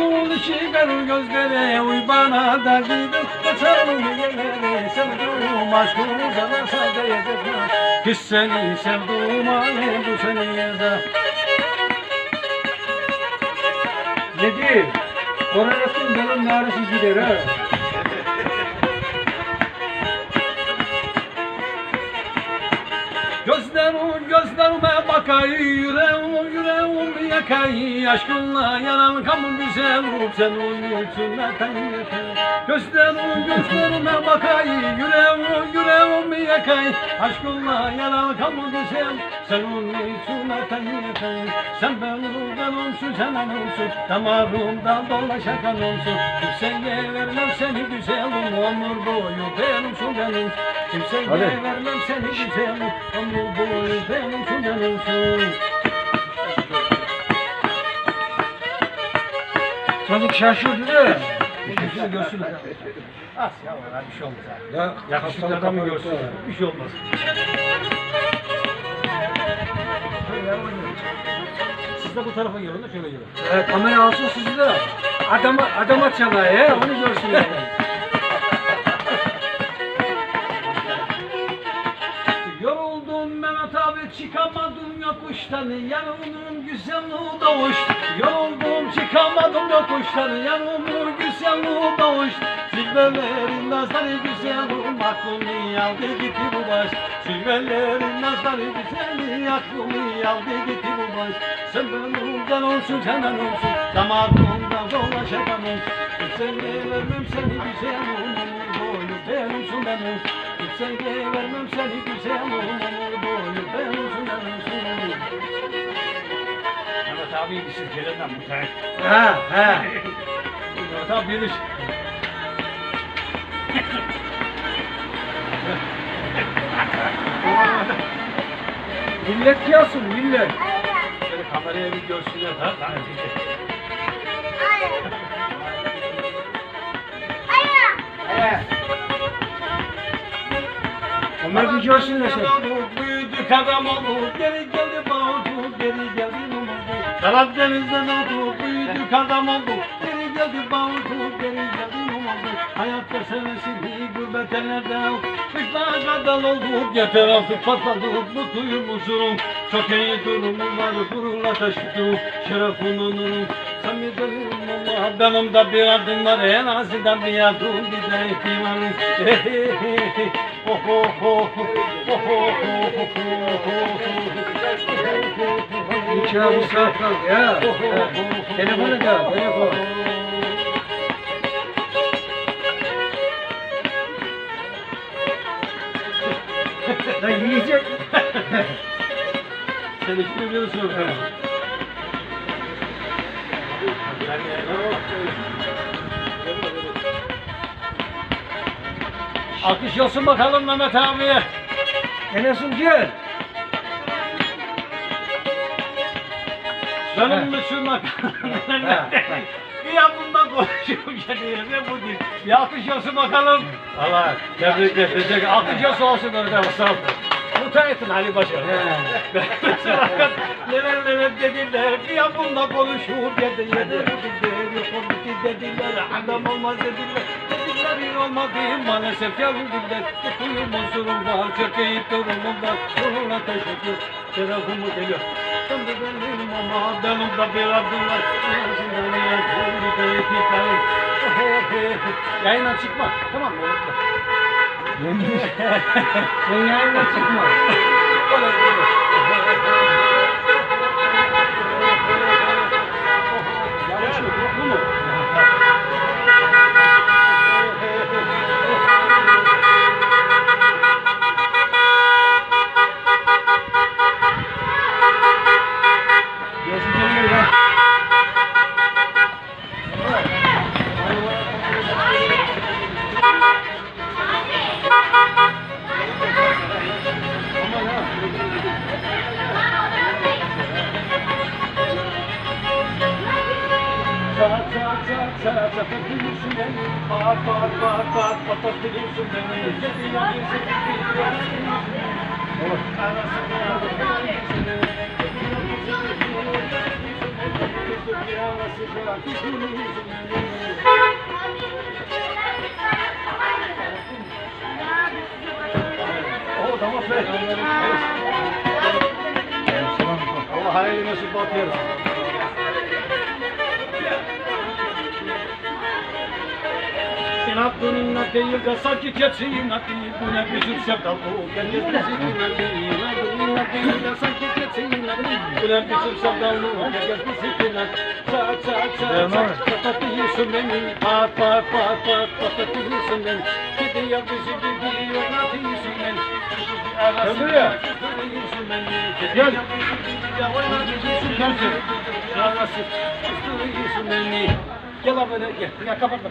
İşi ver gözlere Uy bana da gidip kaçalım yerlere Sevduğum aşkımı sana sayda yedirmem Kız seni sevduğum alem bu seni yazar Nedir? Koronasın bunun narısı gider ha. Bakay, yüreğim yüreğim yakay Aşkınla yanan kamın güzel ruh senin yüzünden yakay Gözlerim gözlerime bakay, yüreğim yüreğim yakay Aşkınla yanan kamın güzel senin yüzünden yakay Sen benim benimsin sen anımsın Damarımdan dolaşan kanımsın Kimseye vermem seni güzelim Ömür boyu benimsin benim Kimseye Hadi. vermem seni güzelim Ömür boyu benimsin benimsin Çocuk şaşırdı da. Şunu görsün. Az ya bir şey olmaz. abi. Ya Yakışıklı adamı görsün. Bir şey olmaz. Siz de bu tarafa gelin de şöyle gelin. E, kamera alsın sizi de. Adama, adama çalar ya. Onu görsünler. Yoruldum Mehmet abi çıkamadım yokuştan Yanımın güzelliği doğuştu Yoruldum çıkamadım yokuştan Yanımın güzelliği doğuştu Zilvelerin nazları güzelim Aklımı aldı gitti bu baş. Zilvelerin nazları güzeli Aklımı aldı gitti bu baş. Sen benimden olsun senden olsun. Damarımdan dolaşan olsun Seni vermem seni güzelim Ömür boyu benimsin benim Kimseye vermem seni güzel ömür boyu benimsin benimsin Mehmet abi bir sirkelenden bu taraf. Ha ha. Abi bilir. Millet yazsın millet. Şöyle kameraya bir görsünler. Ha, ha. Onlar bir görsünler sen. Büyüdük adam olduk, geri geldi bağırdık, geri geldi numaradık. Karadeniz'den olduk, büyüdük adam olduk, geri geldi bağırdık, geri geldi numaradık. Hayatta sevesini gurbet ellerde Kışla kadar olduk, yeter artık patladık, mutluyum huzurum. Çok iyi durumum var, gururla taşıdım, şerefin onurum. Sen mi benim Allah, benim de bir adım var, en azından bir adım gideyim. Oh oh oh oh oh oh oh Nikah bu saat kaldı ya. Telefonu da telefon. Lan yiyecek. Sen hiç biliyorsun. Alkış olsun bakalım Mehmet abiye. Enes'im gel. Benim için bak. Bir yanımdan konuşuyorum kendine bu değil. Bir alkış olsun bakalım. Allah tebrik edecek. Alkış olsun olsun sağ ol. Mutlu Ali Başar. Neler neler dediler. Bir yanımda konuşup dedi. Yedi dediler. Dediler. Adam olmaz dediler. Dediklerin olmadı maalesef yanıldılar. Mutluyum huzurum var. Çok iyi durumum var. Onunla teşekkür. Şerefimi geliyor. De benim ama benim bir adım var. Bir de iki tane. Yayına çıkma. Tamam mı? Yayına çıkma. Çat çat çat çat çat Patlatıyorsun beni Pat pat pat pat Patlatıyorsun beni Seni yapıyorsun sıcak yüzümüzün O tamam be. Allah hayırlı nasip bakıyoruz. Değil de sanki keçi inat değil Bu ne bizim sevdalı Herkes bizi inat değil İnat bununla değil de sanki keçi inat değil Bu ne bizim sevdalı Herkes bizi inat Çat çat çat çat. Patlatıyorsun beni Pat pat pat pat. Patlatıyorsun beni ya bizi beni Arasında Kızdırıyorsun beni Arasında Kızdırıyorsun beni Gel abi gel. Ya kapatma kapatma.